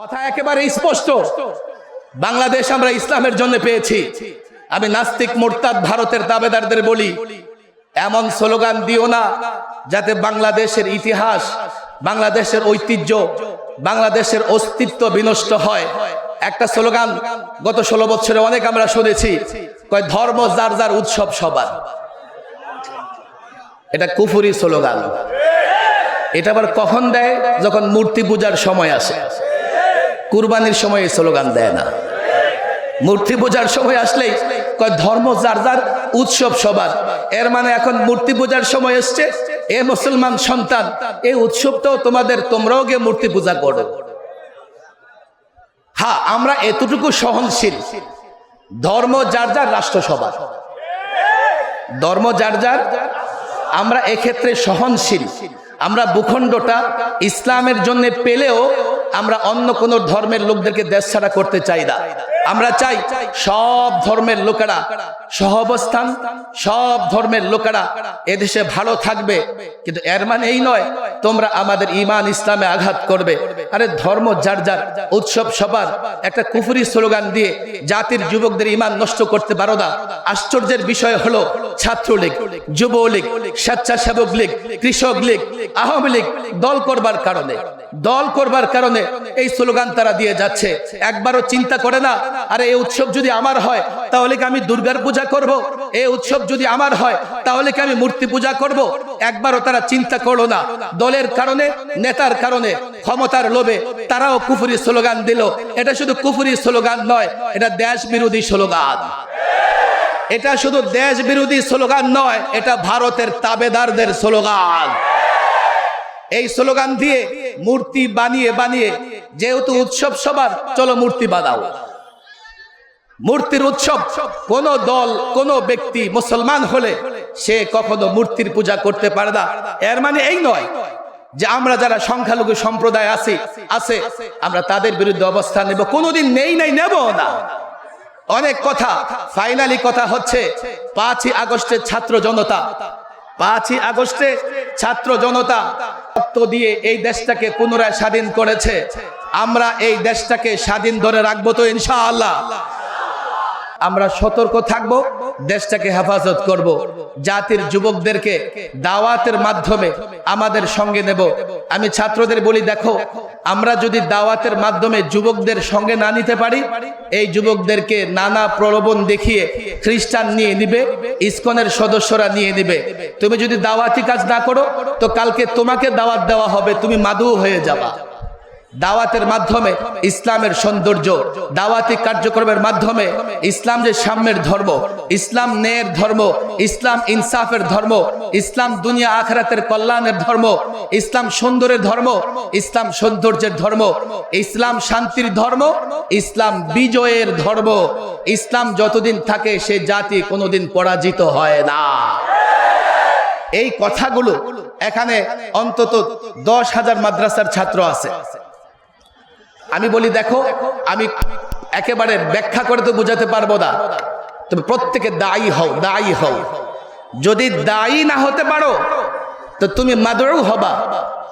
কথা একেবারে স্পষ্ট। বাংলাদেশ আমরা ইসলামের জন্য পেয়েছি। আমি নাস্তিক, মোরতাদ, ভারতের দাবেদারদের বলি, এমন স্লোগান দিও না যাতে বাংলাদেশের ইতিহাস, বাংলাদেশের ঐতিহ্য, বাংলাদেশের অস্তিত্ব বিনষ্ট হয়। একটা স্লোগান গত ষোলো বছরে অনেক আমরা শুনেছি, কয়, ধর্ম যার যার উৎসব সবার। এটা কুফুরি স্লোগান। এটা আবার কখন দেয়? যখন মূর্তি পূজার সময় আসে। কুরবানির সময় এই স্লোগান দেয় না। মূর্তি পূজার সময় আসলেই কয়, ধর্ম যার যার, উৎসব সবার। এর মানে এখন মূর্তি পূজার সময় এসছে। এ মুসলমান সন্তান, এই উৎসবটাও তোমাদের, তোমরাও গিয়ে মূর্তি পূজা করো। হ্যাঁ আমরা এতটুকু সহনশীল। ধর্ম যার যার, রাষ্ট্র সবার। ধর্ম যার যার, আমরা এক্ষেত্রে সহনশীল। আমরা ভূখণ্ডটা ইসলামের জন্য পেলেও আমরা অন্য কোনো ধর্মের লোকদেরকে দেশ ছাড়া করতে চাই না। আমরা চাই সব ধর্মের লোকেরা সহাবস্থান, সব ধর্মের লোকেরা এদেশে ভালো থাকবে। কিন্তু এর মানে এই নয়, তোমরা আমাদের ইমান ইসলামে আঘাত করবে। আরে ধর্ম যার যার, উৎসব সবার। একটা কুফুরি স্লোগান দিয়ে জাতির যুবকদের ইমান নষ্ট করতে পারো না। আশ্চর্যের বিষয় হলো ছাত্রলীগ, যুবলীগ, স্বেচ্ছাসেবক লীগ, কৃষক লীগ, আওয়ামী লীগ, দল করবার কারণে। দল করবার কারণে এই স্লোগান তারা দিয়ে যাচ্ছে। একবারও চিন্তা করে না আরে এই উৎসব যদি আমার হয়, তাহলে কি আমি দুর্গার পূজা করব? এই উৎসব যদি আমার হয়, তাহলে কি আমি মূর্তি পূজা করব? একবারও তারা চিন্তা করল না। দলের কারণে, নেতার কারণে, ক্ষমতার লোভে তারাও কুফুরি স্লোগান দিল। এটা শুধু কুফুরি স্লোগান নয়, এটা দেশ বিরোধী স্লোগান। এটা শুধু দেশ বিরোধী স্লোগান নয়, এটা ভারতের তাবেদারদের স্লোগান। এই স্লোগান দিয়ে মূর্তি বানিয়ে বানিয়ে, যেহেতু উৎসব সবার, চলো মূর্তি বানাও। মূর্তির উৎসব। কোন দল, কোন ব্যক্তি মুসলমান হলে সে কখনো মূর্তির পূজা করতে পারে না। এর মানে এই নয় যে আমরা যারা সংখ্যালঘু সম্প্রদায় আছি, আছে, আমরা তাদের বিরুদ্ধে অবস্থান নেব। কোনোদিন নেই নাই নেব না। অনেক কথা। ফাইনালি কথা হচ্ছে, পাঁচই আগস্টের ছাত্র জনতা। পাঁচই আগস্টে ছাত্র জনতা রক্ত দিয়ে এই দেশটাকে পুনরায় স্বাধীন করেছে। আমরা এই দেশটাকে স্বাধীন ধরে রাখব তো ইনশাআল্লাহ। আমরা সতর্ক থাকব, দেশটাকে হেফাজত করব। জাতির যুবকদেরকে দাওয়াতের মাধ্যমে আমাদের সঙ্গে নেব। আমি ছাত্রদের বলি, দেখো, আমরা যদি দাওয়াতের মাধ্যমে যুবকদের সঙ্গে না নিতে পারি, এই যুবকদেরকে নানা প্রলোভন দেখিয়ে খ্রিস্টান নিয়ে নিবে, ইসকনের সদস্যরা নিয়ে নিবে। তুমি যদি দাওয়াতি কাজ না করো, তো কালকে তোমাকে দাওয়াত দেওয়া হবে, তুমি মাদু হয়ে যাবা। দাওয়াতের মাধ্যমে ইসলামের সৌন্দর্য, দাওয়াতি কার্যক্রমের মাধ্যমে ইসলাম যে সাম্যের ধর্ম, ইসলাম ন্যায়ের ধর্ম, ইসলাম ইনসাফের ধর্ম, ইসলাম দুনিয়া আখরাতের কল্যাণের ধর্ম, ইসলাম সুন্দরের ধর্ম, ইসলাম সৌন্দর্যের ধর্ম, ইসলাম শান্তির ধর্ম, ইসলাম বিজয়ের ধর্ম। ইসলাম যতদিন থাকে সে জাতি কোনোদিন পরাজিত হয় না। এই কথাগুলো এখানে অন্তত দশ হাজার মাদ্রাসার ছাত্র আছে। আমি বলি, দেখো, আমি একেবারে ব্যাখ্যা করে তো বুঝাতে পারব না। তুমি প্রত্যেকে দায়ী হও দায়ী হও। যদি দায়ী না হতে পারো, তো তুমি মাদরু হবা।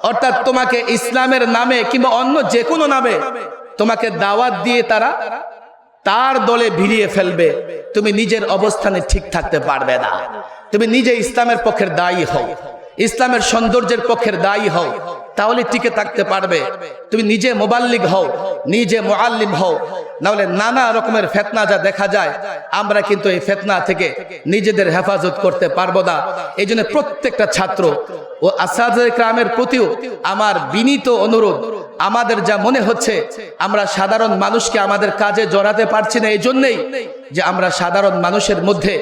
অর্থাৎ তোমাকে ইসলামের নামে কিংবা অন্য যে কোনো নামে তোমাকে দাওয়াত দিয়ে তারা তার দলে ভিড়িয়ে ফেলবে। তুমি নিজের অবস্থানে ঠিক থাকতে পারবে না। তুমি নিজে ইসলামের পক্ষের দায়ী হও। ইসলামের সৌন্দর্যের পক্ষের দায়ী হও। তাহলে টিকে থাকতে পারবে। তুমি নিজে মোবাল্লিক হও, নিজে মোয়াল্লিম হও। নাহলে নানা রকমের ফেতনা যা দেখা যায়, আমরা কিন্তু এই ফেতনা থেকে নিজেদের হেফাজত করতে পারব না। এই জন্য প্রত্যেকটা ছাত্র ও আসাদ ক্রামের প্রতিও আমার বিনীত অনুরোধ আমাদের যা মনে হচ্ছে, আমরা সাধারণ মানুষকে আমাদের কাজে জড়াতে পারছি না, এই জন্যেই যে আমরা সাধারণ মানুষের মধ্যে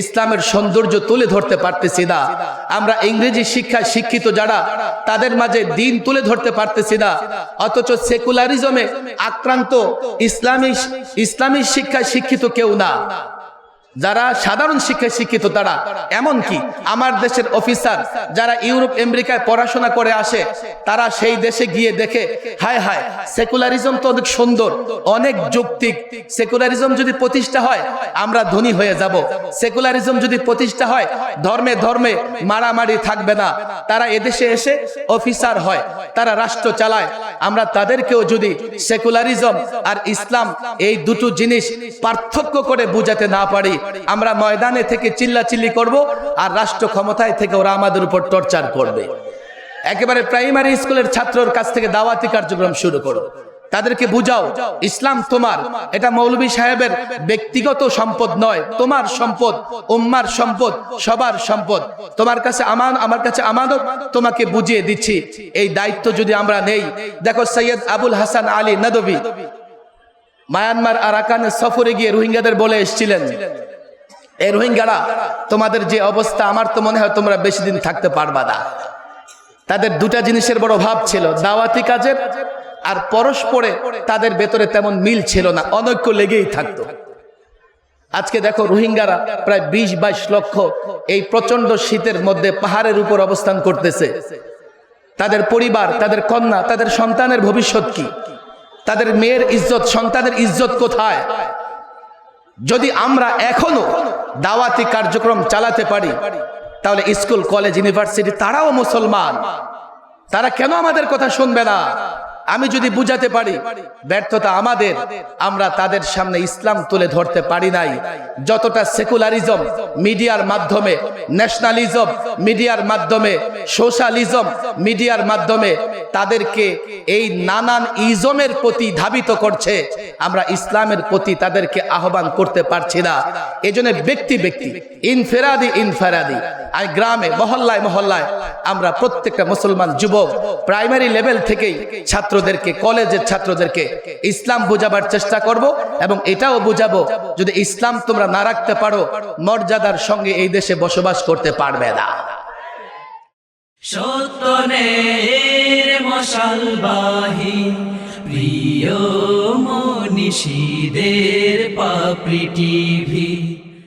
ইসলামের সৌন্দর্য তুলে ধরতে পারতেছি না। আমরা ইংরেজি শিক্ষায় শিক্ষিত যারা, তাদের মাঝে দিন তুলে ধরতে পারতেছি না। অথচ সেকুলারিজমে আক্রান্ত ইসলামী ইসলামী শিক্ষায় শিক্ষিত কেউ না। যারা সাধারণ শিক্ষায় শিক্ষিত, তারা এমন কি? আমার দেশের অফিসার যারা ইউরোপ, আমেরিকায় পড়াশোনা করে আসে, তারা সেই দেশে গিয়ে দেখে, হায় হায় সেকুলারিজম তো অনেক সুন্দর, অনেক যৌক্তিক। সেকুলারিজম যদি প্রতিষ্ঠা হয়, আমরা ধনী হয়ে যাব। সেকুলারিজম যদি প্রতিষ্ঠা হয়, ধর্মে ধর্মে মারামারি থাকবে না। তারা এদেশে এসে অফিসার হয়, তারা রাষ্ট্র চালায়। আমরা তাদেরকেও যদি সেকুলারিজম আর ইসলাম এই দুটো জিনিস পার্থক্য করে বুঝাতে না পারি আমরা ময়দানে থেকে চিল্লাচিল্লি করব আর রাষ্ট্র ক্ষমতায় থেকে ওরা আমাদের উপর টর্চার করবে। একেবারে প্রাইমারি স্কুলের ছাত্রর কাছ থেকে দাওয়াতি কার্যক্রম শুরু করো। তাদেরকে বুঝাও, ইসলাম তোমার। এটা মৌলভী সাহেবের ব্যক্তিগত সম্পদ নয়, তোমার সম্পদ, উম্মার সম্পদ, সবার সম্পদ। তোমার কাছে আমান, আমার কাছে আমানত, তোমাকে বুঝিয়ে দিচ্ছি। এই দায়িত্ব যদি আমরা নেই, দেখো সৈয়দ আবুল হাসান আলী নদবী মায়ানমার আরাকানে সফরে গিয়ে রোহিঙ্গাদের বলে এসেছিলেন এই রোহিঙ্গারা, তোমাদের যে অবস্থা, আমার তো মনে হয় তোমরা বেশি দিন থাকতে পারবা না। তাদের দুটা জিনিসের বড় অভাব ছিল, দাওয়াতি কাজের আর পরস্পরে তাদের ভেতরে তেমন মিল ছিল না, অনৈক্য লেগেই থাকতো। আজকে দেখো রোহিঙ্গারা প্রায় বিশ বাইশ লক্ষ এই প্রচণ্ড শীতের মধ্যে পাহাড়ের উপর অবস্থান করতেছে। তাদের পরিবার, তাদের কন্যা, তাদের সন্তানের ভবিষ্যৎ কি? তাদের মেয়ের ইজ্জত, সন্তানের ইজ্জত কোথায়? যদি আমরা এখনও দাওয়াতি কার্যক্রম চালাতে পারি। তাহলে স্কুল, কলেজ, ইউনিভার্সিটি, তারাও মুসলমান। তারা কেন আমাদের কথা শুনবে না? আমি যদি বুঝাতে পারি, ব্যর্থতা আমাদের, আমরা তাদের সামনে ইসলাম তুলে ধরতে পারি নাই। যতটা সেকুলারিজম মিডিয়ার মাধ্যমে, ন্যাশনালিজম মিডিয়ার মাধ্যমে, সোশ্যালিজম মিডিয়ার মাধ্যমে তাদেরকে এই নানান ইজমের প্রতি ধাবিত করছে, আমরা ইসলামের প্রতি তাদেরকে আহ্বান করতে পারছি না। এজন্য ব্যক্তি ব্যক্তি, ইনফেরাদি ইনফেরাদি আর গ্রামে, মহল্লায় মহল্লায় আমরা প্রত্যেকটা মুসলমান যুবক প্রাইমারি লেভেল থেকেই ছাত্রদেরকে, কলেজের ছাত্রদেরকে ইসলাম বোঝাবার চেষ্টা করব এবং এটাও বুঝাবো যদি ইসলাম তোমরা না রাখতে পারো, মর্যাদার সঙ্গে এই দেশে বসবাস করতে পারবে না। প্রিয় মনীষীদের পাপড়ি টিভি।